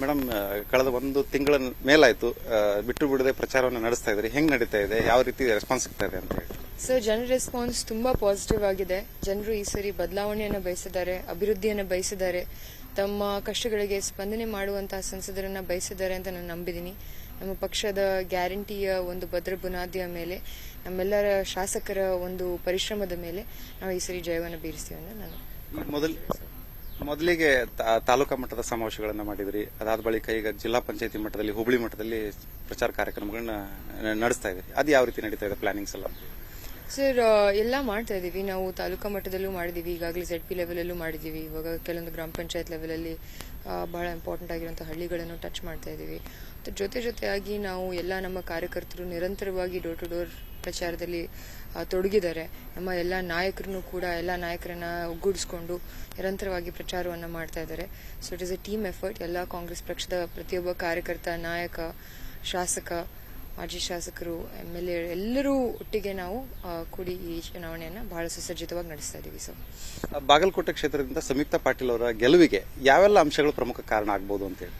Madam ಕಳೆದ ಒಂದು ತಿಂಗಳ ಮೇಲಾಯ್ತು. ಬಿಟ್ಟು ಬಿಡದೆ ಪ್ರಚಾರವನ್ನು ನಡೆಸ್ತಾ ಇದ್ರಿ ಹೆಂಗ್ ನಡೀತಾ ಇದೆ? ಯಾವ ರೀತಿ ರೆಸ್ಪಾನ್ಸ್ ಸಿಗ್ತಾ ಇದೆ ಅಂತ ಹೇಳಿ. ಸರ್ ಜನರ ರೆಸ್ಪಾನ್ಸ್ ತುಂಬಾ ಪಾಸಿಟಿವ್ ಆಗಿದೆ. ಜನರು ಈ ಸರಿ ಬದಲಾವಣೆಯನ್ನು ಬಯಸಿದ್ದಾರೆ ಅಭಿವೃದ್ಧಿಯನ್ನು ಬಯಸಿದ್ದಾರೆ. ತಮ್ಮ ಕಷ್ಟಗಳಿಗೆ ಸ್ಪಂದನೆ ಮಾಡುವಂತಹ ಸಂಸದರನ್ನ ಬಯಸಿದ್ದಾರೆ ಅಂತ ನಾನು ನಂಬಿದ್ದೀನಿ. ನಮ್ಮ ಪಕ್ಷದ ಗ್ಯಾರಂಟಿಯ ಒಂದು ಭದ್ರ ಬುನಾದಿಯ ಮೇಲೆ ನಮ್ಮೆಲ್ಲರ ಶಾಸಕರ ಒಂದು ಪರಿಶ್ರಮದ ಮೇಲೆ ನಾವು ಈ ಸರಿ ಜಯವನ್ನು ಬೀರಿಸ್ತೀವಿ ಅಂತ ನಾನು ಮೊದಲ್ ಮೊದಲಿಗೆ ತಾಲೂಕಾ ಮಟ್ಟದ ಸಮಾವೇಶಗಳನ್ನು ಮಾಡಿದ್ರಿ. ಅದಾದ ಬಳಿಕ ಈಗ ಜಿಲ್ಲಾ ಪಂಚಾಯತಿ ಮಟ್ಟದಲ್ಲಿ, ಹುಬ್ಳಿ ಮಟ್ಟದಲ್ಲಿ ಪ್ರಚಾರ ಕಾರ್ಯಕ್ರಮಗಳನ್ನ ನಡೆಸ್ತಾ ಇದ್ದೀವಿ ಅದು ಯಾವ ರೀತಿ ನಡೀತಾ ಇದೆ ಪ್ಲಾನಿಂಗ್ಸ್ ಎಲ್ಲ ಸರ್ ಎಲ್ಲ ಮಾಡ್ತಾ ಇದೀವಿ. ನಾವು ತಾಲೂಕಾ ಮಟ್ಟದಲ್ಲೂ ಮಾಡಿದೀವಿ. ಈಗಾಗಲೇ ಜೆಡ್ ಪಿ ಲೆವೆಲಲ್ಲೂ ಮಾಡಿದ್ದೀವಿ ಇವಾಗ ಕೆಲವೊಂದು ಗ್ರಾಮ ಪಂಚಾಯತ್ ಲೆವೆಲಲ್ಲಿ ಬಹಳ ಇಂಪಾರ್ಟೆಂಟ್ ಆಗಿರುವಂತಹ ಹಳ್ಳಿಗಳನ್ನು ಟಚ್ ಮಾಡ್ತಾ ಇದೀವಿ. ಜೊತೆ ಜೊತೆಯಾಗಿ ನಾವು ಎಲ್ಲ ನಮ್ಮ ಕಾರ್ಯಕರ್ತರು ನಿರಂತರವಾಗಿ ಡೋರ್ ಟು ಡೋರ್ ಪ್ರಚಾರದಲ್ಲಿ ತೊಡಗಿದ್ದಾರೆ. ನಮ್ಮ ಎಲ್ಲ ನಾಯಕರನ್ನು ಕೂಡ, ಎಲ್ಲ ನಾಯಕರನ್ನ ಒಗ್ಗೂಡಿಸ್ಕೊಂಡು ನಿರಂತರವಾಗಿ ಪ್ರಚಾರವನ್ನು ಮಾಡ್ತಾ ಇದ್ದಾರೆ. So it is a team effort ಎಲ್ಲ ಕಾಂಗ್ರೆಸ್ ಪಕ್ಷದ ಪ್ರತಿಯೊಬ್ಬ ಕಾರ್ಯಕರ್ತ, ನಾಯಕ, ಶಾಸಕ, ಮಾಜಿ ಶಾಸಕರು, ಎಂ ಎಲ್ ಎ ಎಲ್ಲರೂ ಒಟ್ಟಿಗೆ ನಾವು ಕೂಡಿ ಈ ಚುನಾವಣೆಯನ್ನ ಬಹಳ ಸುಸಜ್ಜಿತವಾಗಿ ನಡೆಸ್ತಾ ಇದ್ದೀವಿ ಸರ್ ಬಾಗಲಕೋಟೆ ಕ್ಷೇತ್ರದಿಂದ ಸಂಯುಕ್ತ ಪಾಟೀಲ್ ಅವರ ಗೆಲುವಿಗೆ ಯಾವೆಲ್ಲ ಅಂಶಗಳು ಪ್ರಮುಖ ಕಾರಣ ಆಗ್ಬೋದು ಅಂತ ಹೇಳಿ?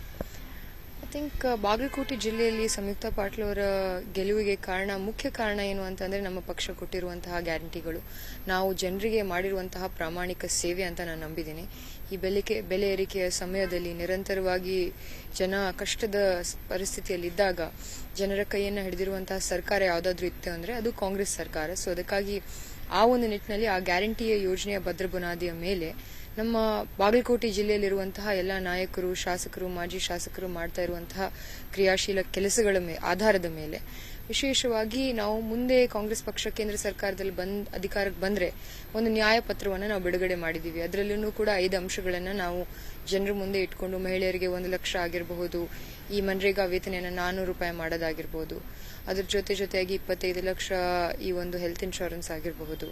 ಥಿಂಕ್ ಬಾಗಲಕೋಟೆ ಜಿಲ್ಲೆಯಲ್ಲಿ ಸಂಯುಕ್ತ ಪಾಟೀಲ್ ಅವರ ಗೆಲುವಿಗೆ ಕಾರಣ, ಮುಖ್ಯ ಕಾರಣ ಏನು ಅಂತಂದ್ರೆ ನಮ್ಮ ಪಕ್ಷ ಕೊಟ್ಟಿರುವಂತಹ ಗ್ಯಾರಂಟಿಗಳು. ನಾವು ಜನರಿಗೆ ಮಾಡಿರುವಂತಹ ಪ್ರಾಮಾಣಿಕ ಸೇವೆ ಅಂತ ನಾನು ನಂಬಿದ್ದೀನಿ. ಈ ಬೆಲೆಕೆ, ಬೆಲೆ ಏರಿಕೆಯ ಸಮಯದಲ್ಲಿ ನಿರಂತರವಾಗಿ ಜನ ಕಷ್ಟದ ಪರಿಸ್ಥಿತಿಯಲ್ಲಿದ್ದಾಗ ಜನರ ಕೈಯನ್ನು ಹಿಡಿದಿರುವಂತಹ ಸರ್ಕಾರ ಯಾವುದಾದ್ರೂ ಇತ್ತು ಅಂದ್ರೆ ಅದು ಕಾಂಗ್ರೆಸ್ ಸರ್ಕಾರ. ಸೊ ಅದಕ್ಕಾಗಿ ಆ ಒಂದು ನಿಟ್ಟಿನಲ್ಲಿ ಆ ಗ್ಯಾರಂಟಿಯ ಯೋಜನೆಯ ಭದ್ರ ಬುನಾದಿಯ ಮೇಲೆ ನಮ್ಮ ಬಾಗಲಕೋಟೆ ಜಿಲ್ಲೆಯಲ್ಲಿರುವಂತಹ ಎಲ್ಲ ನಾಯಕರು, ಶಾಸಕರು, ಮಾಜಿ ಶಾಸಕರು ಮಾಡ್ತಾ ಇರುವಂತಹ ಕ್ರಿಯಾಶೀಲ ಕೆಲಸಗಳ ಆಧಾರದ ಮೇಲೆ. ವಿಶೇಷವಾಗಿ ನಾವು ಮುಂದೆ ಕಾಂಗ್ರೆಸ್ ಪಕ್ಷ, ಕೇಂದ್ರ ಸರ್ಕಾರದಲ್ಲಿ ಬಂದ್, ಅಧಿಕಾರಕ್ಕೆ ಬಂದ್ರೆ ಒಂದು ನ್ಯಾಯಪತ್ರವನ್ನು ನಾವು ಬಿಡುಗಡೆ ಮಾಡಿದೀವಿ. ಅದರಲ್ಲೂ ಕೂಡ ಐದು ಅಂಶಗಳನ್ನು ನಾವು ಜನರ ಮುಂದೆ ಇಟ್ಕೊಂಡು ಮಹಿಳೆಯರಿಗೆ ಒಂದು ಲಕ್ಷ ಆಗಿರಬಹುದು, ಈ ಮನ್ರೇಗಾ ವೇತನೆಯನ್ನು ನಾನ್ನೂರು ರೂಪಾಯಿ ಮಾಡೋದಾಗಿರ್ಬೋದು, ಅದ್ರ ಜೊತೆ ಜೊತೆಯಾಗಿ ಇಪ್ಪತ್ತೈದು ಲಕ್ಷ ಈ ಒಂದು ಹೆಲ್ತ್ ಇನ್ಶೂರೆನ್ಸ್ ಆಗಿರಬಹುದು.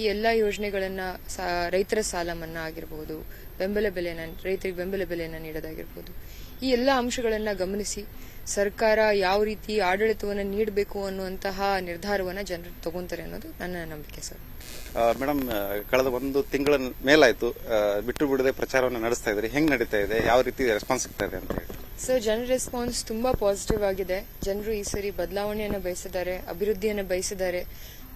ಈ ಎಲ್ಲಾ ಯೋಜನೆಗಳನ್ನ ರೈತರ ಸಾಲ ಮನ್ನಾ ಆಗಿರಬಹುದು ಬೆಂಬಲ ಬೆಲೆನ ರೈತರಿಗೆ ಬೆಂಬಲ ಬೆಲೆಯನ್ನು ನೀಡೋದಾಗಿರ್ಬೋದು. ಈ ಎಲ್ಲ ಅಂಶಗಳನ್ನ ಗಮನಿಸಿ ಸರ್ಕಾರ ಯಾವ ರೀತಿ ಆಡಳಿತವನ್ನು ನೀಡಬೇಕು ಅನ್ನುವಂತಹ ನಿರ್ಧಾರವನ್ನ ಜನರು ತಗೊಂತಾರೆ ಅನ್ನೋದು ನನ್ನ ನಂಬಿಕೆ ಸರ್. ಮೇಡಮ್ ಕಳೆದ ಒಂದು ತಿಂಗಳ ಮೇಲಾಯ್ತು. ಬಿಟ್ಟು ಬಿಡದೆ ಪ್ರಚಾರವನ್ನು ನಡೆಸ್ತಾ ಇದ್ದಾರೆ ಹೆಂಗ್ ನಡೀತಾ ಇದೆ? ಯಾವ ರೀತಿ ರೆಸ್ಪಾನ್ಸ್ ಸಿಗ್ತಾ ಇದೆ ಅಂತ ಸರ್ ಜನರ ರೆಸ್ಪಾನ್ಸ್ ತುಂಬಾ ಪಾಸಿಟಿವ್ ಆಗಿದೆ. ಜನರು ಈ ಸರಿ ಬದಲಾವಣೆಯನ್ನು ಬಯಸಿದ್ದಾರೆ ಅಭಿವೃದ್ಧಿಯನ್ನು ಬಯಸಿದ್ದಾರೆ.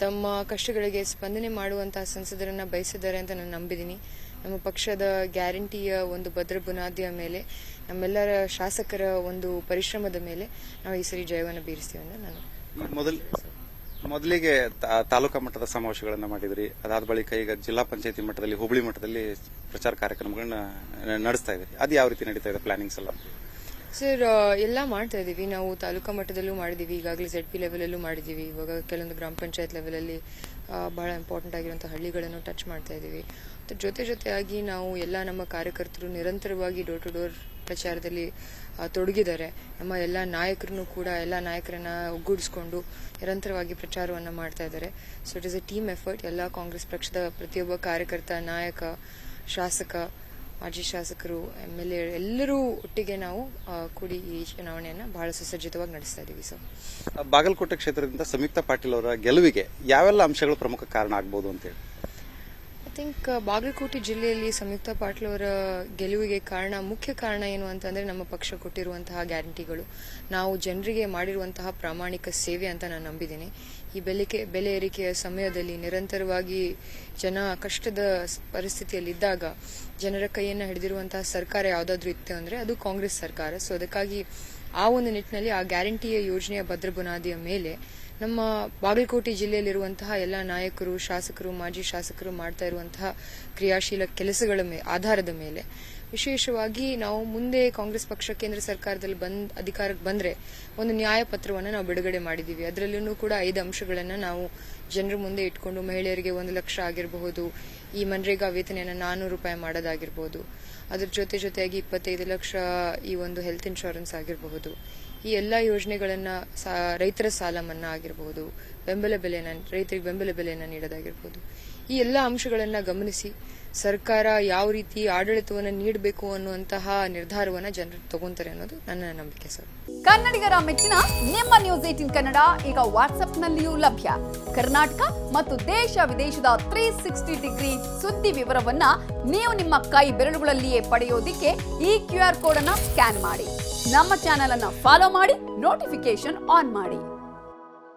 ತಮ್ಮ ಕಷ್ಟಗಳಿಗೆ ಸ್ಪಂದನೆ ಮಾಡುವಂತಹ ಸಂಸದರನ್ನ ಬಯಸಿದ್ದಾರೆ ಅಂತ ನಾನು ನಂಬಿದ್ದೀನಿ. ನಮ್ಮ ಪಕ್ಷದ ಗ್ಯಾರಂಟಿಯ ಒಂದು ಭದ್ರ ಬುನಾದಿಯ ಮೇಲೆ, ನಮ್ಮೆಲ್ಲರ ಶಾಸಕರ ಒಂದು ಪರಿಶ್ರಮದ ಮೇಲೆ ನಾವು ಈ ಸರಿ ಜಯವನ್ನು ಬೀರಿಸ್ತೀವಿ ಅಂತ ನಾನು ಮೊದಲ, ಮೊದಲಿಗೆ ತಾಲೂಕಾ ಮಟ್ಟದ ಸಮಾವೇಶಗಳನ್ನು ಮಾಡಿದ್ರಿ. ಅದಾದ ಬಳಿಕ ಈಗ ಜಿಲ್ಲಾ ಪಂಚಾಯತಿ ಮಟ್ಟದಲ್ಲಿ, ಹುಬ್ಳಿ ಮಟ್ಟದಲ್ಲಿ ಪ್ರಚಾರ ಕಾರ್ಯಕ್ರಮಗಳನ್ನ ನಡೆಸ್ತಾ ಇದೆ ಅದು ಯಾವ ರೀತಿ ನಡೀತಾ ಇದೆ ಪ್ಲಾನಿಂಗ್ಸ್ ಎಲ್ಲ? ಸರ್ ಎಲ್ಲ ಮಾಡ್ತಾ ಇದೀವಿ. ನಾವು ತಾಲೂಕಾ ಮಟ್ಟದಲ್ಲೂ ಮಾಡಿದೀವಿ. ಈಗಾಗಲೇ ಜೆಡ್ ಪಿ ಲೆವೆಲಲ್ಲೂ ಮಾಡಿದೀವಿ. ಇವಾಗ ಕೆಲವೊಂದು ಗ್ರಾಮ ಪಂಚಾಯತ್ ಲೆವೆಲಲ್ಲಿ ಬಹಳ ಇಂಪಾರ್ಟೆಂಟ್ ಆಗಿರುವಂತಹ ಹಳ್ಳಿಗಳನ್ನು ಟಚ್ ಮಾಡ್ತಾ ಇದೀವಿ. ಜೊತೆ ಜೊತೆಯಾಗಿ ನಾವು ಎಲ್ಲ ನಮ್ಮ ಕಾರ್ಯಕರ್ತರು ನಿರಂತರವಾಗಿ ಡೋರ್ ಟು ಡೋರ್ ಪ್ರಚಾರದಲ್ಲಿ ತೊಡಗಿದ್ದಾರೆ. ನಮ್ಮ ಎಲ್ಲ ನಾಯಕರನ್ನು ಕೂಡ, ಎಲ್ಲ ನಾಯಕರನ್ನ ಒಗ್ಗೂಡಿಸ್ಕೊಂಡು ನಿರಂತರವಾಗಿ ಪ್ರಚಾರವನ್ನು ಮಾಡ್ತಾ ಇದ್ದಾರೆ. So it is a team effort ಎಲ್ಲ ಕಾಂಗ್ರೆಸ್ ಪಕ್ಷದ ಪ್ರತಿಯೊಬ್ಬ ಕಾರ್ಯಕರ್ತ, ನಾಯಕ, ಶಾಸಕ ಮಾಜಿ ಶಾಸಕರು ಎಂ ಎಲ್ ಎ ಎಲ್ಲರೂ ಒಟ್ಟಿಗೆ ನಾವು ಕೂಡಿ ಈ ಚುನಾವಣೆಯನ್ನು ಬಹಳ ಸುಸಜ್ಜಿತವಾಗಿ ನಡೆಸ್ತಾ ಇದೀವಿ ಸರ್ ಬಾಗಲಕೋಟೆ ಕ್ಷೇತ್ರದಿಂದ ಸಂಯುಕ್ತ ಪಾಟೀಲ್ ಅವರ ಗೆಲುವಿಗೆ ಯಾವೆಲ್ಲ ಅಂಶಗಳು ಪ್ರಮುಖ ಕಾರಣ ಆಗ್ಬೋದು ಅಂತ ಹೇಳಿ? ಐ ಥಿಂಕ್ ಬಾಗಲಕೋಟೆ ಜಿಲ್ಲೆಯಲ್ಲಿ ಸಂಯುಕ್ತ ಪಾಟೀಲ್ ಅವರ ಗೆಲುವಿಗೆ ಕಾರಣ, ಮುಖ್ಯ ಕಾರಣ ಏನು ಅಂತಂದ್ರೆ ನಮ್ಮ ಪಕ್ಷ ಕೊಟ್ಟಿರುವಂತಹ ಗ್ಯಾರಂಟಿಗಳು. ನಾವು ಜನರಿಗೆ ಮಾಡಿರುವಂತಹ ಪ್ರಾಮಾಣಿಕ ಸೇವೆ ಅಂತ ನಾನು ನಂಬಿದ್ದೀನಿ. ಈ ಬೆಲೆಕೆ, ಬೆಲೆ ಏರಿಕೆಯ ಸಮಯದಲ್ಲಿ ನಿರಂತರವಾಗಿ ಜನ ಕಷ್ಟದ ಪರಿಸ್ಥಿತಿಯಲ್ಲಿದ್ದಾಗ ಜನರ ಕೈಯನ್ನು ಹಿಡಿದಿರುವಂತಹ ಸರ್ಕಾರ ಯಾವುದಾದ್ರೂ ಇತ್ತು ಅಂದ್ರೆ ಅದು ಕಾಂಗ್ರೆಸ್ ಸರ್ಕಾರ. ಸೊ ಅದಕ್ಕಾಗಿ ಆ ಒಂದು ನಿಟ್ಟಿನಲ್ಲಿ ಆ ಗ್ಯಾರಂಟಿಯ ಯೋಜನೆಯ ಭದ್ರ ಬುನಾದಿಯ ಮೇಲೆ ನಮ್ಮ ಬಾಗಲಕೋಟೆ ಜಿಲ್ಲೆಯಲ್ಲಿರುವಂತಹ ಎಲ್ಲ ನಾಯಕರು, ಶಾಸಕರು, ಮಾಜಿ ಶಾಸಕರು ಮಾಡ್ತಾ ಇರುವಂತಹ ಕ್ರಿಯಾಶೀಲ ಕೆಲಸಗಳ ಆಧಾರದ ಮೇಲೆ. ವಿಶೇಷವಾಗಿ ನಾವು ಮುಂದೆ ಕಾಂಗ್ರೆಸ್ ಪಕ್ಷ, ಕೇಂದ್ರ ಸರ್ಕಾರದಲ್ಲಿ ಬಂದ್, ಅಧಿಕಾರಕ್ಕೆ ಬಂದ್ರೆ ಒಂದು ನ್ಯಾಯ ಪತ್ರವನ್ನು ನಾವು ಬಿಡುಗಡೆ ಮಾಡಿದೀವಿ ಅದರಲ್ಲೂ ಕೂಡ ಐದು ಅಂಶಗಳನ್ನ ನಾವು ಜನರ ಮುಂದೆ ಇಟ್ಕೊಂಡು ಮಹಿಳೆಯರಿಗೆ ಒಂದು ಲಕ್ಷ ಆಗಿರಬಹುದು, ಈ ಮನ್ರೇಗಾ ವೇತನೆಯನ್ನು ನಾನ್ನೂರು ರೂಪಾಯಿ ಮಾಡೋದಾಗಿರ್ಬೋದು, ಅದ್ರ ಜೊತೆ ಜೊತೆಯಾಗಿ ಇಪ್ಪತ್ತೈದು ಲಕ್ಷ ಈ ಒಂದು ಹೆಲ್ತ್ ಇನ್ಶೂರೆನ್ಸ್ ಆಗಿರಬಹುದು. ಈ ಎಲ್ಲ ಯೋಜನೆಗಳನ್ನ ರೈತರ ಸಾಲ ಮನ್ನಾ ಆಗಿರಬಹುದು ಬೆಂಬಲ ಬೆಲೆನ ರೈತರಿಗೆ ಬೆಂಬಲ ಬೆಲೆಯನ್ನು ನೀಡೋದಾಗಿರ್ಬೋದು. ಈ ಎಲ್ಲ ಅಂಶಗಳನ್ನ ಗಮನಿಸಿ ಸರ್ಕಾರ ಯಾವ ರೀತಿ ಆಡಳಿತವನ್ನು ನೀಡಬೇಕು ಅನ್ನುವಂತಹ ನಿರ್ಧಾರವನ್ನ ಜನರು ತಗೊಂತಾರೆ ಅನ್ನೋದು ನನ್ನ ನಂಬಿಕೆ ಸರ್. ಕನ್ನಡಿಗರ ಮೆಚ್ಚಿನ ನಿಮ್ಮ ನ್ಯೂಸ್ ಏಟಿನ್ ಕನ್ನಡ ಈಗ ವಾಟ್ಸ್ಆಪ್ನಲ್ಲಿಯೂ ಲಭ್ಯ. ಕರ್ನಾಟಕ ಮತ್ತು ದೇಶ ವಿದೇಶದ ತ್ರೀ ಸಿಕ್ಸ್ಟಿ ಡಿಗ್ರಿ ಸುದ್ದಿ ವಿವರವನ್ನ ನೀವು ನಿಮ್ಮ ಕೈ ಬೆರಳುಗಳಲ್ಲಿಯೇ ಪಡೆಯೋದಿಕ್ಕೆ ಈ ಕ್ಯೂ ಆರ್ ಕೋಡ್ ಅನ್ನ ಸ್ಕ್ಯಾನ್ ಮಾಡಿ. ನಮ್ಮ ಚಾನೆಲ್ ಅನ್ನ ಫಾಲೋ ಮಾಡಿ ನೋಟಿಫಿಕೇಶನ್ ಆನ್ ಮಾಡಿ.